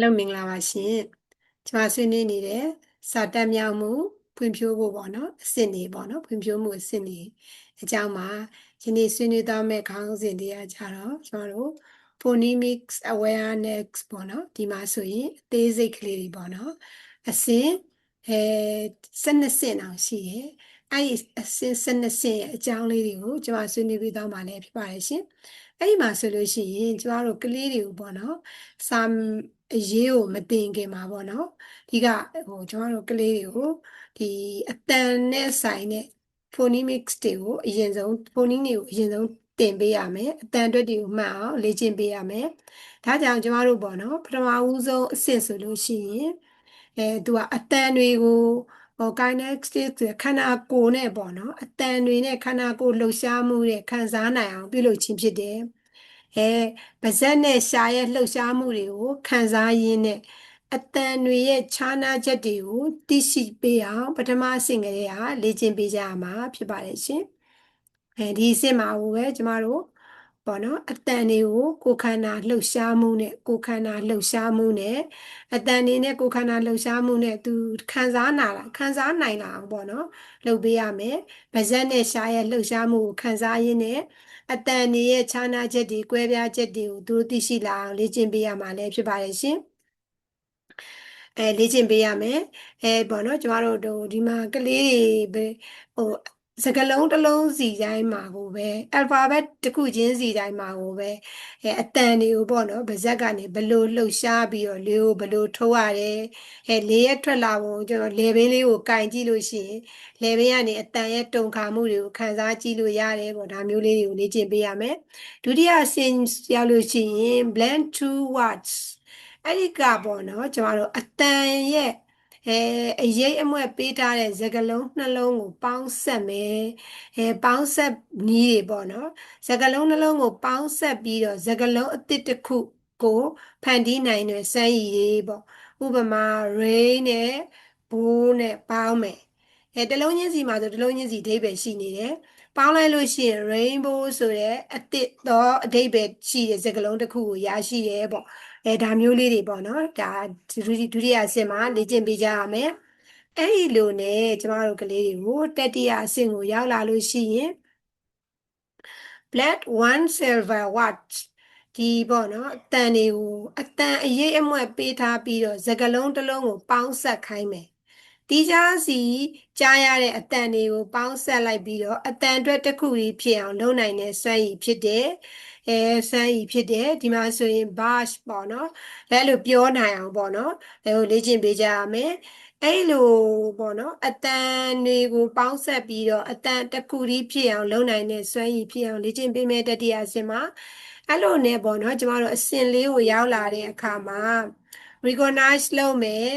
လုံးမင်္ဂလာပါရှင်ကျွန်မဆွေးနွေးနေတဲ့စာတက်မြောက်မှုဖွံ့ဖြိုးဖို့ပေါ့နော်အဆင့်တွေပေါ့နော်ဖွံ့ဖြိုးမှုအဆင့်တွေအကြောင်းမှာဒီနေ့ဆွေးနွေးသွားမယ့်ခေါင်းစဉ်တွေကကြတော့ကျွန်တော်တို့ phonemics awareness ပေါ့နော်ဒီမှာဆိုရင်အသေးစိတ်ကလေးတွေပေါ့နော်အဆင့်အဲ12ဆင့်အောင်ရှိတယ်အဲ့ဒီအဆင့်12ဆင့်ရဲ့အကြောင်းလေးတွေကိုကျွန်မဆွေးနွေးပြီးသွားမှာလည်းဖြစ်ပါတယ်ရှင်အဲ့ဒီမှာဆိုလို့ရှိရင်ကျမတို့ကလေးတွေကိုပေါ့နော်စာ အရေးကိုမတင်ခင်မှာပေါ့နော်ဒီကဟိုကျမတို့ကလေးတွေကိုဒီအတန်နဲ့ဆိုင်တဲ့ phonemics တွေကိုအရင်ဆုံး phoneme တွေကိုအရင်ဆုံးတင်ပေးရမယ်အတန်အတွက်တွေကိုမှတ်အောင်လေ့ကျင့်ပေးရမယ်ဒါကြောင့်ကျမတို့ပေါ့နော်ပထမဦးဆုံးအဆင့်ဆိုလို့ရှိရင်အဲသူကအတန်တွေကိုဟို kinetics ဆိုခန္ဓာကိုယ်နဲ့ပေါ့နော်အတန်တွေနဲ့ခန္ဓာကိုယ်လှုပ်ရှားမှုတဲ့ခံစားနိုင်အောင်ပြုလုပ်ခြင်းဖြစ်တယ် အဲပါဇက်နဲ့ရှားရဲ့လှုပ်ရှားမှုတွေကိုခံစားရင်းနဲ့အတန်တွေရဲ့ခြားနားချက်တွေကိုသိရှိပေးအောင်ပထမအဆင့်ကလေးကလေ့ကျင့်ပေးကြရမှာဖြစ်ပါတယ်ရှင်အဲဒီအဆင့်မှာပဲကျမတို့ပေါ့နော်အတန်တွေကိုကိုယ်ခန္ဓာလှုပ်ရှားမှုနဲ့ကိုယ်ခန္ဓာလှုပ်ရှားမှုနဲ့အတန်တွေနဲ့ကိုယ်ခန္ဓာလှုပ်ရှားမှုနဲ့သူခံစားနာလာခံစားနိုင်လာအောင်ပေါ့နော်လှုပ်ပေးရမယ်ဗဇက်နဲ့ရှားရဲ့လှုပ်ရှားမှုကိုခံစားရင်းနဲ့ အတန်တွေရဲ့ခြားနားချက်တွေ၊ကွဲပြားချက်တွေကိုသူတို့သိရှိလာအောင်လေ့ကျင့်ပေးရမှာလည်းဖြစ်ပါတယ်ရှင်အဲလေ့ကျင့်ပေးရမယ်အဲပေါ့နော်ကျမတို့ဒီမှာကလေးတွေဟို စကလုံးတစ်လုံးစီတိုင်းမှာကိုပဲ alphabet တစ်ခုချင်းစီတိုင်းမှာကိုပဲအဲအတန်တွေကိုပေါ့နော်ဗဇက်ကနေဘလို့လှုပ်ရှားပြီးတော့လေးကိုဘလို့ထိုးရတယ်အဲလေးရက်ထွက်လာပုံကျွန်တော်လေဘင်းလေးကိုကင်ကြည့်လို့ရှိရင်လေဘင်းကနေအတန်ရဲ့တုန်ခါမှုတွေကိုခံစားကြည့်လို့ရတယ်ပေါ့ဒါမျိုးလေးတွေကိုလေ့ကျင့်ပေးရမယ်ဒုတိယအဆင့်ရောက်လို့ရှိရင် blend two words အဲ့ဒီကပေါ့နော်ကျွန်တော်တို့အတန်ရဲ့ အဲအရေးအမွက်ပေးထားတဲ့စကလုံးနှလုံးကိုပေါင်းဆက်မယ်အဲပေါင်းဆက်နည်းတွေပေါ့နော်စကလုံးနှလုံးကိုပေါင်းဆက်ပြီးတော့စကလုံးအသစ်တစ်ခုကိုဖန်တီးနိုင်တဲ့စမ်းရည်တွေပေါ့ဥပမာ rain နဲ့ bull နဲ့ပေါင်းမယ်အဲတလုံးချင်းစီမှာဆိုတလုံးချင်းစီအဓိပ္ပာယ်ရှိနေတယ်ပေါင်းလိုက်လို့ရှိရင် rainbow ဆိုတဲ့အသစ်သောအဓိပ္ပာယ်ရှိတဲ့စကားလုံးတစ်ခုကိုရရှိရဲပေါ့ အဲဒါမျိုးလေးတွေပေါ့နော်ဒါဒုတိယအဆင့်မှာလေ့ကျင့်ပေးကြရမယ်အဲ့ဒီလိုနဲ့ကျမတို့ကလေးတွေကိုတတိယအဆင့်ကိုရောက်လာလို့ရှိရင် black one silver watch ဒီပေါ့နော်အတန်တွေကိုအတန်အရေးအမွက်ပေးထားပြီးတော့စကလုံးတစ်လုံးကိုပေါင်းဆက်ခိုင်းမယ် တီးခြားစီကြားရတဲ့အတန်တွေကိုပေါင်းဆက်လိုက်ပြီးတော့အတန်အတွက်တစ်ခုကြီးဖြစ်အောင်လုပ်နိုင်တဲ့စွမ်းရည်ဖြစ်တယ်အဲစွမ်းရည်ဖြစ်တယ်ဒီမှာဆိုရင် bash ပေါ့နော်လဲလို့ပြောနိုင်အောင်ပေါ့နော်အဲကိုလေ့ကျင့်ပေးကြရမယ်အဲ့လိုပေါ့နော်အတန်တွေကိုပေါင်းဆက်ပြီးတော့အတန်တစ်ခုကြီးဖြစ်အောင်လုပ်နိုင်တဲ့စွမ်းရည်ဖြစ်အောင်လေ့ကျင့်ပေးမယ်တတိယအဆင့်မှာအဲ့လိုနဲ့ပေါ့နော်ကျမတို့အဆင့်လေးကိုရောက်လာတဲ့အခါမှာ recognize လုပ်မယ်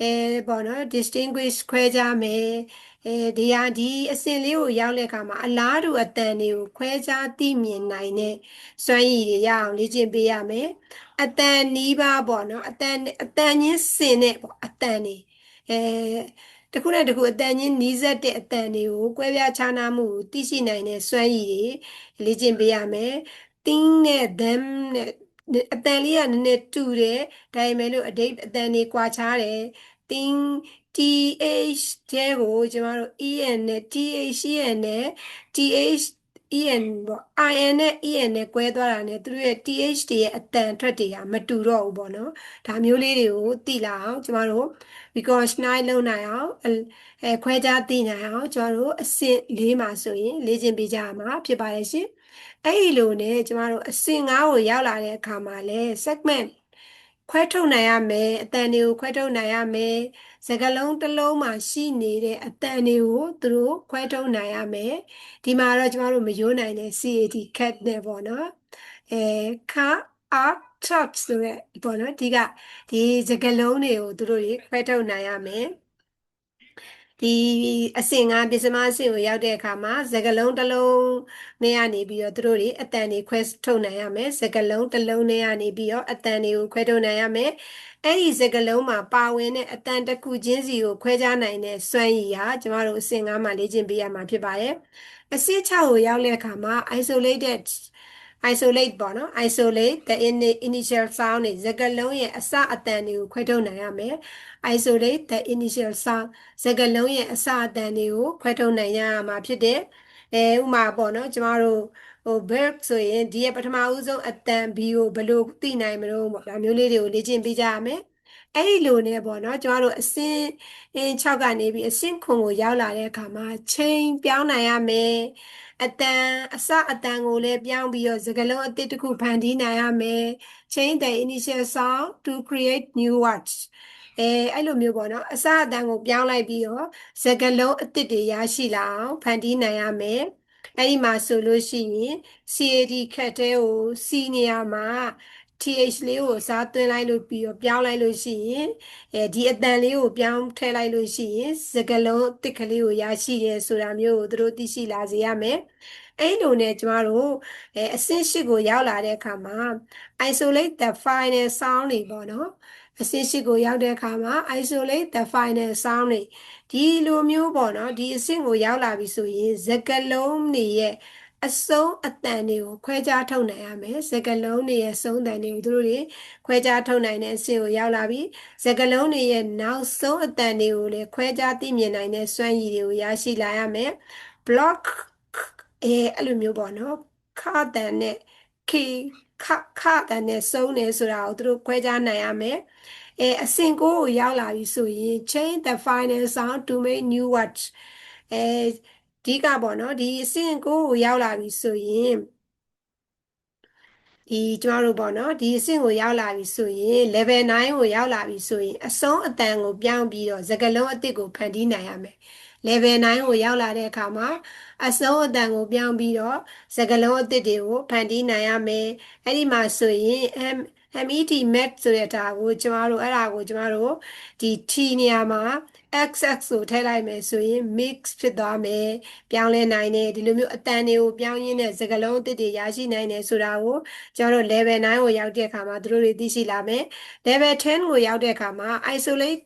အဲပေါ့နော် distinguish ခွဲခြားမယ်အဲဒီဟာဒီအစင်လေးကိုရောက်တဲ့အခါမှာအလားတူအတန်တွေကိုခွဲခြားသိမြင်နိုင်တဲ့စွမ်းရည်တွေရအောင်လေ့ကျင့်ပေးရမယ်အတန်နီးပါးပေါ့နော်အတန်အတန်ချင်းစင်တဲ့ပေါ့အတန်တွေအဲတခုနဲ့တခုအတန်ချင်းနီးစပ်တဲ့အတန်တွေကိုကွဲပြားခြားနားမှုကိုသိရှိနိုင်တဲ့စွမ်းရည်တွေလေ့ကျင့်ပေးရမယ် think နဲ့ them နဲ့ အတန်လေးကနည်းနည်းတူတယ်ဒါပေမဲ့လို့အတိတ်အတန်တွေကွာခြားတယ် think th တဲကိုကျမတို့ en နဲ့ th en နဲ့ th en ပေါ့ in နဲ့ en နဲ့ကွဲသွားတာနဲ့သူတို့ရဲ့ th တွေရဲ့အတန်ထွက်တွေကမတူတော့ဘူးပေါ့နော်ဒါမျိုးလေးတွေကိုသိလာအောင်ကျမတို့ recognize လုပ်နိုင်အောင်အဲခွဲခြားသိနိုင်အောင်ကျမတို့အဆင့်၄မှာဆိုရင်လေ့ကျင့်ပေးကြရမှာဖြစ်ပါတယ်ရှင် အဲ့ဒီလိုနဲ့ကျမတို့အဆင့်၅ကိုရောက်လာတဲ့အခါမှာလဲ segment ခွဲထုတ်နိုင်ရမယ်အတန်တွေကိုခွဲထုတ်နိုင်ရမယ်စကလုံးတစ်လုံးမှာရှိနေတဲ့အတန်တွေကိုသူတို့ခွဲထုတ်နိုင်ရမယ်ဒီမှာတော့ကျမတို့မယိုးနိုင်တဲ့ CAT cat နဲ့ပေါ့နော်အဲခါ art touch ဆိုတဲ့ပေါ့နော်ဒီကဒီစကလုံးတွေကိုသူတို့တွေခွဲထုတ်နိုင်ရမယ် ဒီအဆင့်ငါပစ္စမအဆင့်ကိုရောက်တဲ့အခါမှာစကလုံးတစ်လုံးနဲ့ကနေပြီးတော့သူတို့တွေအတန်တွေခွဲထုတ်နိုင်ရမယ်စကလုံးတစ်လုံးနဲ့ကနေပြီးတော့အတန်တွေကိုခွဲထုတ်နိုင်ရမယ်အဲ့ဒီစကလုံးမှာပါဝင်တဲ့အတန်တစ်ခုချင်းစီကိုခွဲခြားနိုင်တဲ့စွမ်းရည်ဟာကျမတို့အဆင့်ငါမှာလေ့ကျင့်ပေးရမှာဖြစ်ပါတယ်အဆင့်6ကိုရောက်တဲ့အခါမှာ isolated isolate ပေါ့နော် isolate the initial sound တွေစကားလုံးရဲ့အစအတန်တွေကိုခွဲထုတ်နိုင်ရမယ် isolate the initial sound စကားလုံးရဲ့အစအတန်တွေကိုခွဲထုတ်နိုင်ရမှာဖြစ်တယ်အဲဥမာပေါ့နော်ကျမတို့ဟို verb ဆိုရင်ဒီရဲ့ပထမဦးဆုံးအတန် b ကိုဘယ်လိုသိနိုင်မလို့ပေါ့ဒါမျိုးလေးတွေကိုလေ့ကျင့်ပေးကြရမယ်အဲ့ဒီလိုနဲ့ပေါ့နော်ကျမတို့အစင်းအင်း6ကနေပြီးအစင်းခွန်ကိုရောက်လာတဲ့အခါမှာချိန်ပြောင်းနိုင်ရမယ် အတန်အစအတန်ကိုလည်းပြောင်းပြီးတော့စကားလုံးအသစ်တစ်ခုဖန်တီးနိုင်ရမယ် change the initial sound to create new words အဲအဲ့လိုမျိုးပေါ့နော်အစအတန်ကိုပြောင်းလိုက်ပြီးတော့စကားလုံးအသစ်တွေရရှိလာအောင်ဖန်တီးနိုင်ရမယ်အဲ့ဒီမှာဆိုလို့ရှိရင် CAD ခက်တဲ့ကို C နေရာမှာ th လေးကိုစားသွင်းလိုက်လို့ပြီးတော့ပြောင်းလိုက်လို့ရှိရင်အဲဒီအတန်လေးကိုပြောင်းထည့်လိုက်လို့ရှိရင်စကလုံးအစ်ကလေးကိုရရှိတယ်ဆိုတာမျိုးကိုသူတို့သိရှိလာစေရမယ်အဲ့လိုနဲ့ကျမတို့အဲအဆင့်ရှိကိုရောက်လာတဲ့အခါမှာ isolate the final sound တွေပေါ့နော်အဆင့်ရှိကိုရောက်တဲ့အခါမှာ isolate the final sound တွေဒီလိုမျိုးပေါ့နော်ဒီအဆင့်ကိုရောက်လာပြီဆိုရင်စကလုံးတွေရဲ့ အဆုံးအတန်တွေကိုခွဲခြားထုတ်နိုင်ရမယ်စကလုံးတွေရဲ့ဆုံးတန်တွေကိုသူတို့တွေခွဲခြားထုတ်နိုင်တဲ့အဆင့်ကိုရောက်လာပြီစကလုံးတွေရဲ့နောက်ဆုံးအတန်တွေကိုလည်းခွဲခြားသိမြင်နိုင်တဲ့စွမ်းရည်တွေကိုရရှိလာရမယ် block အဲအဲ့လိုမျိုးပေါ့နော်ခါတန်နဲ့ k ခခတန်နဲ့ဆုံးနေဆိုတာကိုသူတို့ခွဲခြားနိုင်ရမယ်အဲအဆင့်ကိုရောက်လာပြီဆိုရင် change the final sound to make new words အဲ ဒီကပေါ့နော်ဒီအဆင့်ကိုရောက်လာပြီဆိုရင်ဒီကျမတို့ပေါ့နော်ဒီအဆင့်ကိုရောက်လာပြီဆိုရင် level 9ကိုရောက်လာပြီဆိုရင်အဆုံးအတန်ကိုပြောင်းပြီးတော့စကလုံးအသစ်ကိုဖန်တီးနိုင်ရမယ် level 9ကိုရောက်လာတဲ့အခါမှာအဆုံးအတန်ကိုပြောင်းပြီးတော့စကလုံးအသစ်တွေကိုဖန်တီးနိုင်ရမယ်အဲ့ဒီမှာဆိုရင် M MET mat ဆိုတဲ့ဒါကိုကျမတို့အဲ့ဒါကိုကျမတို့ဒီ T နေရာမှာ xx ကိုထည့်လိုက်မယ်ဆိုရင် mix ဖြစ်သွားမယ်ပြောင်းလဲနိုင်တယ်ဒီလိုမျိုးအတန်တွေကိုပြောင်းရင်းနဲ့စကလုံးအသစ်တွေရရှိနိုင်တယ်ဆိုတာကိုကျွန်တော်တို့ level 9ကိုရောက်တဲ့အခါမှာသူတို့တွေသိရှိလာမယ် level 10ကိုရောက်တဲ့အခါမှာ isolate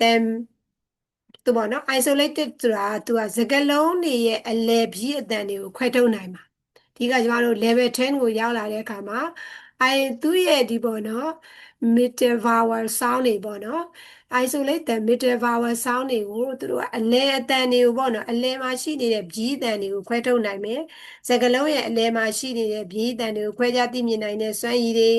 them သူပေါ့နော် isolated ဆိုတာသူကစကလုံးတွေရဲ့အလယ်ပြီးအတန်တွေကိုခွဲထုတ်နိုင်မှာဒီကကျမတို့ level 10ကိုရောက်လာတဲ့အခါမှာ အဲသူ့ရဲ့ဒီပေါ့နော် middle vowel sound တွေပေါ့နော် isolate the middle vowel sound တွေကိုသူတို့ကအလဲအတန်တွေကိုပေါ့နော်အလဲမှာရှိနေတဲ့ဘီးအတန်တွေကိုခွဲထုတ်နိုင်မယ်စကလုံးရဲ့အလဲမှာရှိနေတဲ့ဘီးအတန်တွေကိုခွဲခြားသိမြင်နိုင်တဲ့စွမ်းရည်တွေ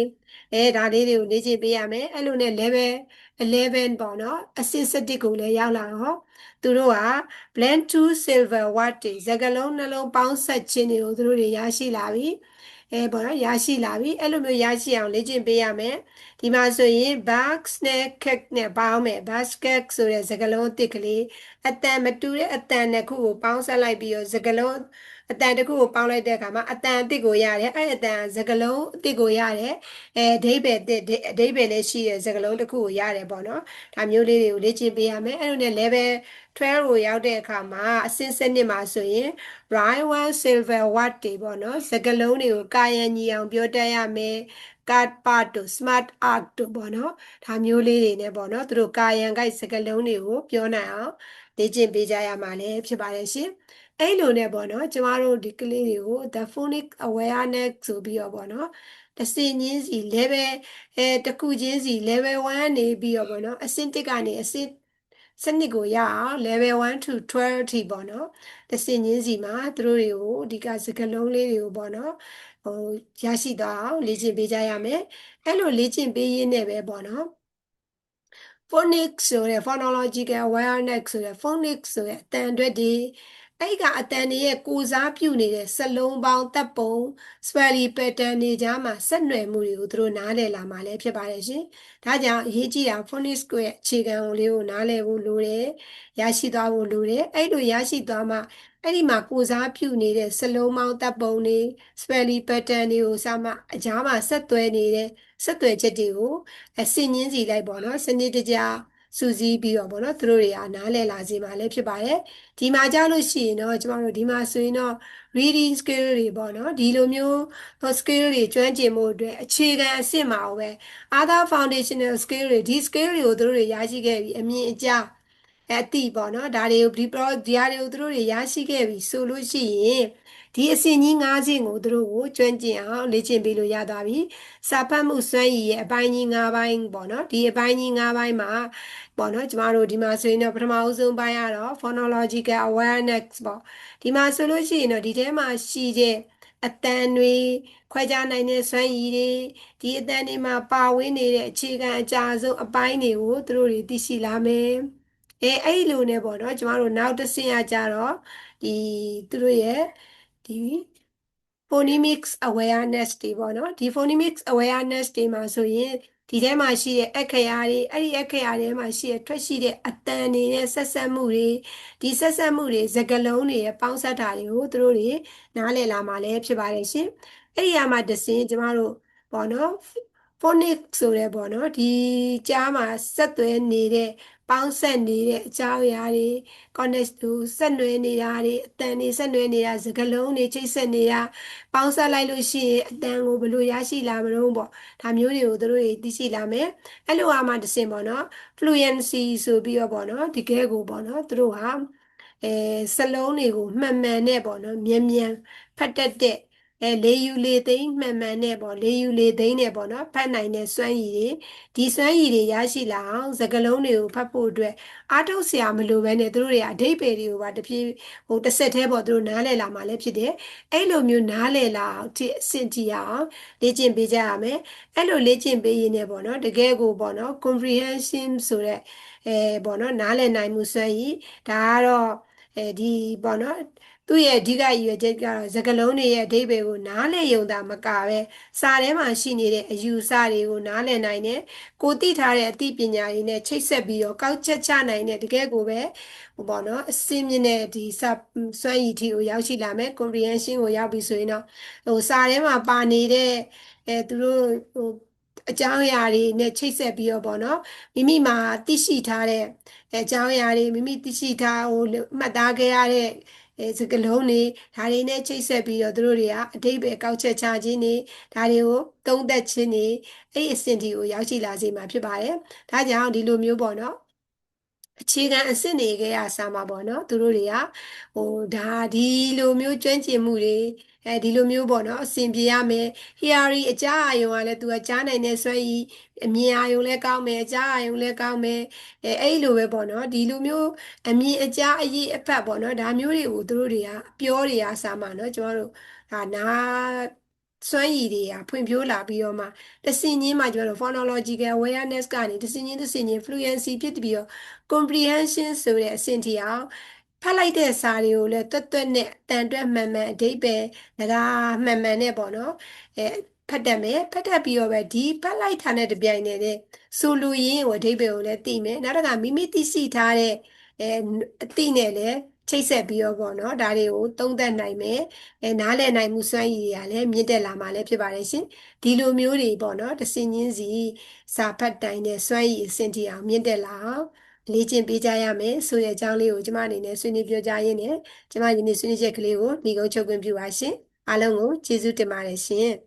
အဲဒါလေးတွေကိုလေ့ကျင့်ပေးရမယ်အဲ့လိုနဲ့ level 11ပေါ့နော်အစစ်စတစ်ကိုလည်းရောက်လာတော့သူတို့က blend to silver watt တွေစကလုံးနှလုံးပေါင်းဆက်ခြင်းတွေကိုသူတို့တွေရရှိလာပြီ အဲပေါ့နော်ရရှိလာပြီအဲ့လိုမျိုးရရှိအောင်လေ့ကျင့်ပေးရမယ်ဒီမှာဆိုရင် bags နဲ့ cake နဲ့ပေါင်းမယ် basket ဆိုတဲ့စကားလုံးအစ်စ်ကလေးအတန်မတူတဲ့အတန်တစ်ခုကိုပေါင်းဆက်လိုက်ပြီးတော့စကားလုံး အတန်တစ်ခုကိုပေါင်းလိုက်တဲ့အခါမှာအတန်အစ်စ်ကိုရတယ်အဲ့အတန်စကားလုံးအစ်စ်ကိုရတယ်အဲအဓိပ္ပာယ်အစ်အဓိပ္ပာယ်လည်းရှိတဲ့စကားလုံးတစ်ခုကိုရတယ်ပေါ့နော်ဒါမျိုးလေးတွေကိုလေ့ကျင့်ပေးရမယ်အဲ့လိုနဲ့ level 12ကိုရောက်တဲ့အခါမှာအစင်းစနစ်မှာဆိုရင် right one silver watt တွေပေါ့နော်စကလုံးတွေကိုကာယံညီအောင်ပြောတတ်ရမယ် card part တို့ smart art တို့ပေါ့နော်ဒါမျိုးလေးတွေနဲ့ပေါ့နော်သူတို့ကာယံ guide စကလုံးတွေကိုပြောနိုင်အောင်လေ့ကျင့်ပေးကြရမှာလည်းဖြစ်ပါတယ်ရှင် အဲ့လိုနဲ့ပေါ့နော်ကျမတို့ဒီကလေးတွေကို the phonic awareness ဆိုပြီးတော့ပေါ့နော်တစ်စင်ချင်းစီ level အဲတစ်ခုချင်းစီ level 1နေပြီးတော့ပေါ့နော်အဆင့်1ကနေအဆင့်စနစ်ကိုရအောင် level 1 to 12အထိပေါ့နော်တစ်စင်ချင်းစီမှာသူတို့တွေကိုဒီကစကလုံးလေးတွေကိုပေါ့နော်ဟိုရရှိသွားအောင်လေ့ကျင့်ပေးကြရမယ်အဲ့လိုလေ့ကျင့်ပေးရင်းနဲ့ပဲပေါ့နော် phonics ဆိုတဲ့ phonological awareness ဆိုတဲ့ phonics ဆိုတဲ့အတန်အတွက်ဒီ အဲ့ကအတန်တွေရဲ့ကိုစားပြုနေတဲ့စလုံးပေါင်းတပ်ပုံ spelling pattern တွေကြားမှာဆက်နွယ်မှုတွေကိုသူတို့နားလည်လာမှာလည်းဖြစ်ပါတယ်ရှင်။ဒါကြောင့်အရေးကြီးတာ phonics ရဲ့အခြေခံလေးကိုနားလည်ဖို့လိုတယ်။ရရှိသွားဖို့လိုတယ်။အဲ့လိုရရှိသွားမှအဲ့ဒီမှာကိုစားပြုနေတဲ့စလုံးပေါင်းတပ်ပုံတွေ spelling pattern တွေကိုစမှအကြားမှာဆက်သွဲနေတဲ့ဆက်သွယ်ချက်တွေကိုအစင်ချင်းစီလိုက်ပေါ့နော်စနစ်တကျ စူးစီးပြီးတော့ဗောနော်သူတို့တွေကနားလည်လာစေမှာလည်းဖြစ်ပါတယ်ဒီမှာကြားလို့ရှိရင်တော့ကျမတို့ဒီမှာဆိုရင်တော့ reading skill တွေပေါ့နော်ဒီလိုမျိုး skill တွေကျွမ်းကျင်မှုအတွက်အခြေခံအဆင့်မှာပဲ other foundational skill တွေဒီ skill တွေကိုသူတို့တွေရရှိခဲ့ပြီးအမြင်အကျအတိပေါ့နော်ဒါတွေကိုဒီ pro ဒီဟာတွေကိုသူတို့တွေရရှိခဲ့ပြီဆိုလို့ရှိရင် ဒီအစဉ်ကြီး၅ဆင့်ကိုသူတို့ကိုကျွမ်းကျင်အောင်လေ့ကျင့်ပေးလို့ရသွားပြီစာဖတ်မှုစွမ်းရည်ရဲ့အပိုင်းကြီး၅ပိုင်းပေါ့နော်ဒီအပိုင်းကြီး၅ပိုင်းမှာပေါ့နော်ကျမတို့ဒီမှာဆိုရင်တော့ပထမအဆုံးပိုင်းကတော့ phonological awareness ပေါ့ဒီမှာဆိုလို့ရှိရင်တော့ဒီထဲမှာရှိတဲ့အတန်တွေခွဲခြားနိုင်တဲ့စွမ်းရည်တွေဒီအတန်တွေမှာပါဝင်နေတဲ့အခြေခံအကြဆုံးအပိုင်းတွေကိုသူတို့တွေသိရှိလာမယ်အဲအဲ့လိုနဲ့ပေါ့နော်ကျမတို့နောက်တစ်ဆင့်ရကြတော့ဒီသူတို့ရဲ့ ဒီ phonemics awareness တွေပေါ့နော်ဒီ phonemics awareness တွေမှာဆိုရင်ဒီထဲမှာရှိတဲ့အခရာတွေအဲ့ဒီအခရာတွေမှာရှိတဲ့ထွက်ရှိတဲ့အတန်တွေနဲ့ဆက်ဆက်မှုတွေဒီဆက်ဆက်မှုတွေစကလုံးတွေရဲ့ပေါင်းစပ်တာတွေကိုသူတို့တွေနားလည်လာမှာလည်းဖြစ်ပါတယ်ရှင်အဲ့ဒီအမှာတစင်ကျမတို့ပေါ့နော် phonics ဆိုတဲ့ပေါ့နော်ဒီကြားမှာဆက်သွဲနေတဲ့ ပေါင်းဆက်နေတဲ့အကြောင်းအရာတွေ connect သူဆက်နွယ်နေတာတွေအတန်တွေဆက်နွယ်နေတာစကားလုံးတွေချိတ်ဆက်နေတာပေါင်းဆက်လိုက်လို့ရှိရင်အတန်ကိုဘယ်လိုရရှိလာမလို့ပေါ့ဒါမျိုးတွေကိုတို့တွေသိရှိလာမယ်အဲ့လိုအားမှတစ်စင်ပေါ့နော် fluency ဆိုပြီးတော့ပေါ့နော်တကယ်ကိုပေါ့နော်တို့ဟာအဲစလုံးတွေကိုမှန်မှန်နဲ့ပေါ့နော်မြန်မြန်ဖတ်တတ်တဲ့ အဲလေယူလေသိမ့်မှန်မှန်နဲ့ပေါ့လေယူလေသိမ့်နဲ့ပေါ့နော်ဖတ်နိုင်တဲ့စွမ်းရည်တွေဒီစွမ်းရည်တွေရရှိလာအောင်စကလုံးတွေကိုဖတ်ဖို့အတွက်အားထုတ်စရာမလိုဘဲနဲ့သူတို့တွေအဓိပ္ပာယ်တွေကိုပါတပြေးဟိုတစ်ဆက်တည်းပေါ့သူတို့နားလည်လာမှလည်းဖြစ်တယ်အဲ့လိုမျိုးနားလည်လာအောင်ဒီအဆင့်ကြည့်အောင်လေ့ကျင့်ပေးကြရမယ်အဲ့လိုလေ့ကျင့်ပေးရင်းနဲ့ပေါ့နော်တကယ်ကိုပေါ့နော် comprehension ဆိုတဲ့အဲပေါ့နော်နားလည်နိုင်မှုစွမ်းရည်ဒါကတော့အဲဒီပေါ့နော် သူ့ရဲ့အဓိကရည်ရွယ်ချက်ကတော့စကလုံးတွေရဲ့အဓိပ္ပာယ်ကိုနားလည်ယုံတာမကပဲစာထဲမှာရှိနေတဲ့အယူအဆတွေကိုနားလည်နိုင်တဲ့ကိုသိထားတဲ့အသိပညာတွေနဲ့ချိတ်ဆက်ပြီးတော့ကောက်ချက်ချနိုင်တဲ့တကယ်ကိုပဲဟိုပေါ့နော်အစင်းမြင့်တဲ့ဒီစာစွမ်းရည်ထီကိုရောက်ရှိလာမယ် comprehension ကိုရောက်ပြီဆိုရင်တော့ဟိုစာထဲမှာပါနေတဲ့အဲသူတို့ဟိုအကြောင်းအရာတွေနဲ့ချိတ်ဆက်ပြီးတော့ပေါ့နော်မိမိမှာသိရှိထားတဲ့အကြောင်းအရာတွေမိမိသိရှိထားဟိုမှတ်သားခဲ့ရတဲ့ အဲစကလုံးတွေဒါတွေနဲ့ချိတ်ဆက်ပြီးတော့သူတို့တွေကအတိတ်ပဲကောက်ချက်ချခြင်းတွေဒါတွေကိုသုံးသက်ခြင်းတွေအဲ့အဆင့်ဒီကိုရောက်ရှိလာစေမှာဖြစ်ပါတယ်ဒါကြောင့်ဒီလိုမျိုးပေါ့နော် အခြေခံအစစ်နေခဲ့ရဆာမှာပေါ့နော်သူတို့တွေကဟိုဒါဒီလိုမျိုးကျွမ်းကျင်မှုတွေအဲဒီလိုမျိုးပေါ့နော်အဆင်ပြေရမယ် hearing အကြားအာရုံကလည်းသူကကြားနိုင်တဲ့ဆွဲဤအမြင်အာရုံလည်းကောင်းမယ်အကြားအာရုံလည်းကောင်းမယ်အဲအဲ့လိုပဲပေါ့နော်ဒီလိုမျိုးအမြင်အကြားအရေးအဖက်ပေါ့နော်ဒါမျိုးတွေကိုသူတို့တွေကပြောတွေကစာမှာနော်ကျွန်တော်တို့ဒါနာ စွမ်းရည်တွေကဖွံ့ဖြိုးလာပြီးတော့မှတဆင်ချင်းမှကျွန်တော်တို့ phonological awareness ကနေတဆင်ချင်းတဆင်ချင်း fluency ဖြစ်ပြီးတော့ comprehension ဆိုတဲ့အဆင့်ထိအောင်ဖတ်လိုက်တဲ့စာတွေကိုလည်းတွတ်တွတ်နဲ့တန်တွက်မှန်မှန်အဓိပ္ပာယ်ဒါမှန်မှန်နဲ့ပေါ့နော်အဲဖတ်တတ်မယ်ဖတ်တတ်ပြီးတော့ပဲဒီဖတ်လိုက်တာနဲ့တပြိုင်နက်တည်းဆိုလိုရင်းကိုအဓိပ္ပာယ်ကိုလည်းသိမယ်နောက်တစ်ခါမိမိသိရှိထားတဲ့အဲအသိနဲ့လည်း ချိတ်ဆက်ပြီးတော့ပေါ့နော်ဒါတွေကိုသုံးသပ်နိုင်မယ်အဲနားလည်နိုင်မှုစွမ်းရည်တွေကလည်းမြင့်တက်လာမှာလည်းဖြစ်ပါတယ်ရှင်ဒီလိုမျိုးတွေပေါ့နော်တစင်ချင်းစီစာဖတ်တိုင်တဲ့စွမ်းရည်အဆင့်ထိအောင်မြင့်တက်လာအောင်လေ့ကျင့်ပေးကြရမယ်ဆိုတဲ့အကြောင်းလေးကိုကျမအနေနဲ့ဆွေးနွေးပြောကြားရင်းနဲ့ကျမယနေ့ဆွေးနွေးချက်ကလေးကိုဒီကုန်းချုပ်ခွင့်ပြုပါရှင်အားလုံးကိုကျေးဇူးတင်ပါတယ်ရှင်